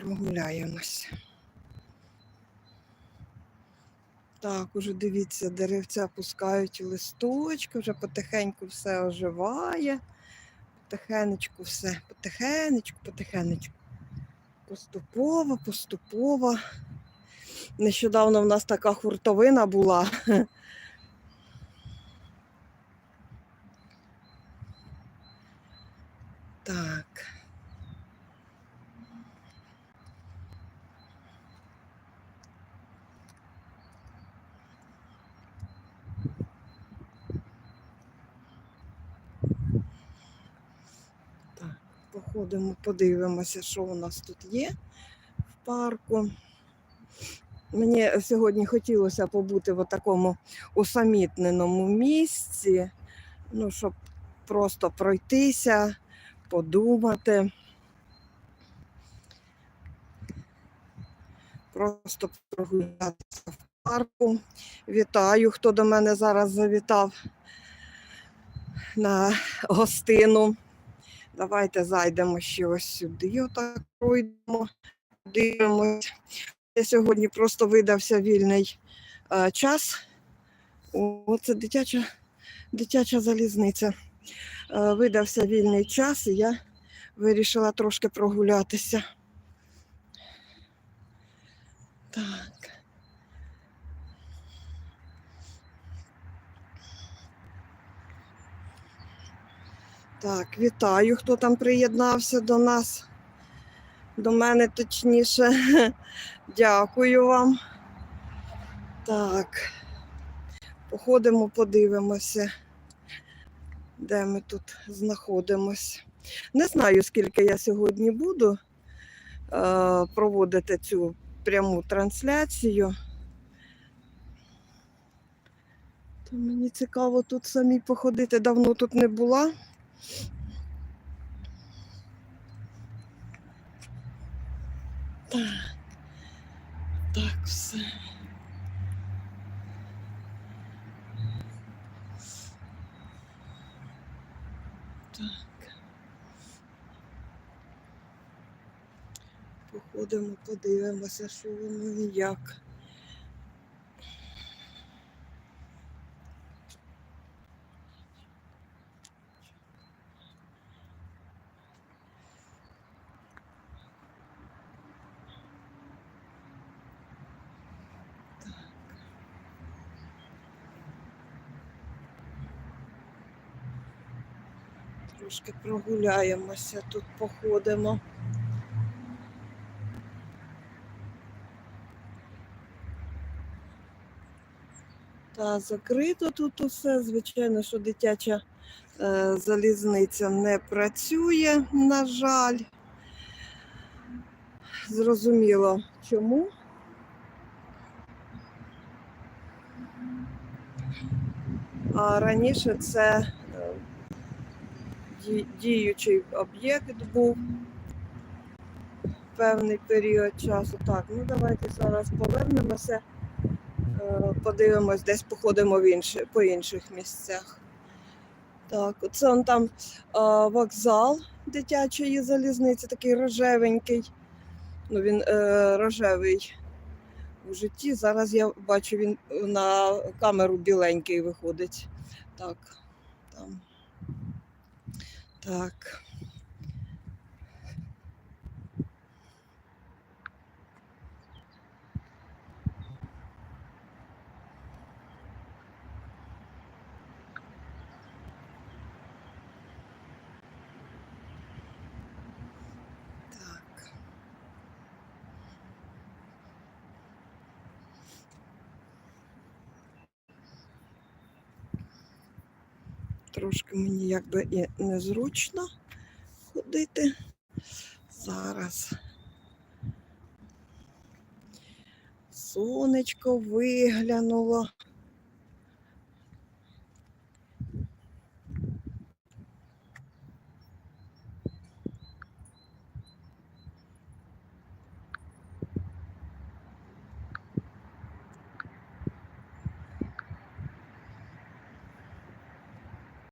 прогуляємось. Так, уже дивіться, деревця пускають листочки, вже потихеньку все оживає. Потихенечку все, потихенечку, потихенечку. Поступово, поступово. Нещодавно в нас така хуртовина була. Так, походимо, подивимося, що у нас тут є в парку. Мені сьогодні хотілося побути в такому усамітненому місці, ну, щоб просто пройтися, подумати. Просто прогулятися в парку. Вітаю, хто до мене зараз завітав на гостину. Давайте зайдемо ще ось сюди, отак пройдемо, дивимось. Сьогодні просто видався вільний е, час. О, це дитяча, дитяча залізниця. Е, видався вільний час, і я вирішила трошки прогулятися. Так. Так, вітаю, хто там приєднався до нас. До мене точніше. Дякую вам. Так. Походимо, подивимося, де ми тут знаходимось. Не знаю, скільки я сьогодні буду е, проводити цю пряму трансляцію. То мені цікаво тут самі походити. Давно тут не була. Так, так, все. Так. Походимо, подивимося, що воно і як. Трошки прогуляємося, тут походимо. Та закрито тут усе. Звичайно, що дитяча е, залізниця не працює, на жаль. Зрозуміло чому. А раніше це діючий об'єкт був певний період часу. Так, ну давайте зараз повернемося, е, подивимось, десь походимо в інші, по інших місцях. Так, оце он там е, вокзал дитячої залізниці, такий рожевенький. Ну, він е, рожевий у житті. Зараз я бачу, він на камеру біленький виходить. Так, там. Так. Трошки мені якби і незручно ходити. Зараз. Сонечко виглянуло.